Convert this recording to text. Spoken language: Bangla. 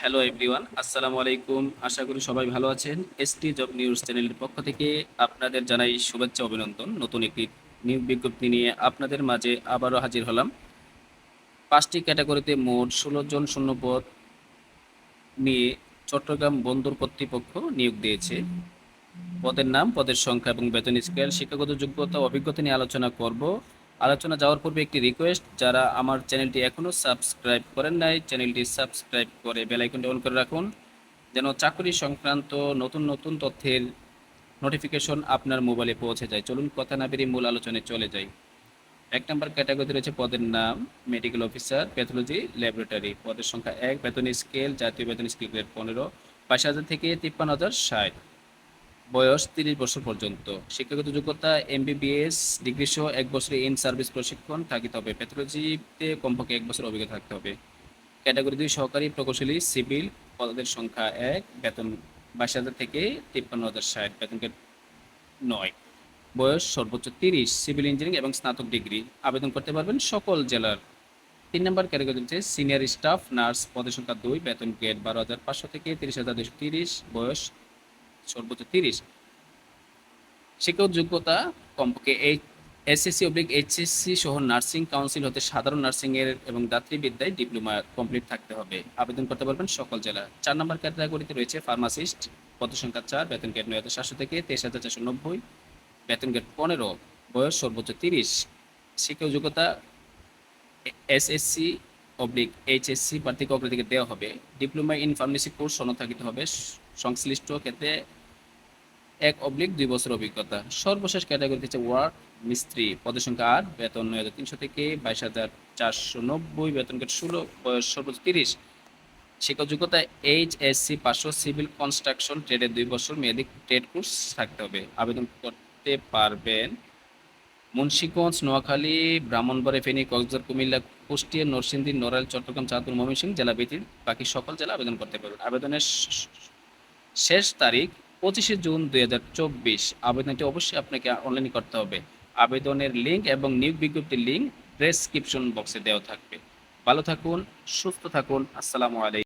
হ্যালো এভরিওয়ান আসসালামু আলাইকুম আশা করি সবাই ভালো আছেন। এসটি জব নিউজ চ্যানেলের পক্ষ থেকে আপনাদের জানাই শুভেচ্ছা, অভিনন্দন। নতুন একটি নিয়োগ বিজ্ঞপ্তি নিয়ে আপনাদের মাঝে আবারও হাজির হলাম। পাঁচটি ক্যাটাগরিতে মোট ষোলো জন শূন্যপদ নিয়ে চট্টগ্রাম বন্দর কর্তৃপক্ষ নিয়োগ দিয়েছে। পদের নাম, পদের সংখ্যা এবং বেতন স্কেল, শিক্ষাগত যোগ্যতা, অভিজ্ঞতা নিয়ে আলোচনা করব। আলোচনা যাওয়ার পূর্বে একটি রিকোয়েস্ট যারা আমার চ্যানেলটি এখনও সাবস্ক্রাইব করেন নাই চ্যানেলটি সাবস্ক্রাইব করে বেল আইকনটি অন করে রাখুন, যেন চাকরি সংক্রান্ত নতুন নতুন তথ্যের নোটিফিকেশন আপনার মোবাইলে পৌঁছে যায়। চলুন কথা না বেরিয়ে মূল আলোচনায় চলে যাই। এক নম্বর ক্যাটাগরি রয়েছে পদের নাম মেডিকেল অফিসার প্যাথোলজি ল্যাবরেটরি পদের সংখ্যা এক, বেতন স্কেল জাতীয় বেতন স্কেল গ্রেড পনেরো, বাইশ হাজার থেকে তিপ্পান্ন হাজার ষাট। বয়স তিরিশ বছর পর্যন্ত। শিক্ষাগত যোগ্যতা এমবিবিএস ডিগ্রি সহ এক বছরের ইন সার্ভিস প্রশিক্ষণ থাকিতে হবে। প্যাথোলজিতে কমপক্ষে এক বছর অভিজ্ঞতা থাকতে হবে। ক্যাটাগরি দুই সহকারী প্রকৌশলী, সিভিল পদের সংখ্যা এক, বেতন বাইশ হাজার থেকে তিপ্পান্ন হাজার ষাট, বেতন নয়। বয়স সর্বোচ্চ তিরিশ, সিভিল ইঞ্জিনিয়ারিং এবং স্নাতক ডিগ্রি। আবেদন করতে পারবেন সকল জেলার। তিন নম্বর ক্যাটাগরি হচ্ছে সিনিয়র স্টাফ, নার্স, পদের সংখ্যা দুই, বেতন গ্রেড বারো হাজার পাঁচশো থেকে তিরিশ হাজার দুশো তিরিশ, বয়স সর্বোচ্চ তিরিশ। শিক্ষক যোগ্যতা কমপক্ষে এই এসএসসি অব্লিক এইচএসসি সহ নার্সিং কাউন্সিল হতে সাধারণ নার্সিং এর এবং দাত্রীবিদ্যায় ডিপ্লোমা কমপ্লিট থাকতে হবে। আবেদন করতে পারবেন সকল জেলা। চার নম্বর ক্যাটাগরিতে রয়েছে ফার্মাসিস্ট। পদ সংখ্যা চার, বেতন গ্রেড নয় হাজার সাতশো থেকে তেইশ হাজার চারশো নব্বই, বেতন গ্রেড পনেরো, বয়স সর্বোচ্চ তিরিশ। শিক্ষক যোগ্যতা এসএসসি অব্লিক এইচএসসি প্রার্থীকে অগ্রাধিকার দেওয়া হবে। ডিপ্লোমা ইন ফার্মেসি কোর্স সনদ থাকিতে হবে। সংশ্লিষ্ট ক্ষেত্রে এক অব্লিক দুই বছর অভিজ্ঞতা। সর্বশেষ ক্যাটাগরি হচ্ছে ওয়ার্ড মিস্ত্রি। পদের সংখ্যা আট, বেতন নয় হাজার তিনশো থেকে বাইশ হাজার চারশো নব্বই, বেতন গেট ষোলো, বয়স সর্বোচ্চ তিরিশ। শিক্ষক যোগ্যতা এইচ এস সি পাঁচশো, সিভিল কনস্ট্রাকশন ট্রেডের দুই বছর মেয়াদি ট্রেড কোর্স থাকতে হবে। আবেদন করতে পারবেন মুন্সিগঞ্জ, নোয়াখালী ব্রাহ্মণবাড়ি ফেনী, কক্সবাজার, কুমিল্লা, কুষ্টিয়া, নরসিংদী, নড়াইল, চট্টগ্রাম, চাঁদপুর, ময়মনসিংহ জেলা ব্যতীত বাকি সকল জেলা আবেদন করতে পারবেন। আবেদনের শেষ তারিখ পঁচিশে জুন দুই হাজার চব্বিশ আবেদনটি অবশ্যই আপনাকে অনলাইনে করতে হবে। আবেদনের লিঙ্ক এবং নিয়োগ বিজ্ঞপ্তির লিঙ্ক ডেসক্রিপশন বক্সে দেওয়া থাকবে। ভালো থাকুন, সুস্থ থাকুন, আসসালামু আলাইকুম।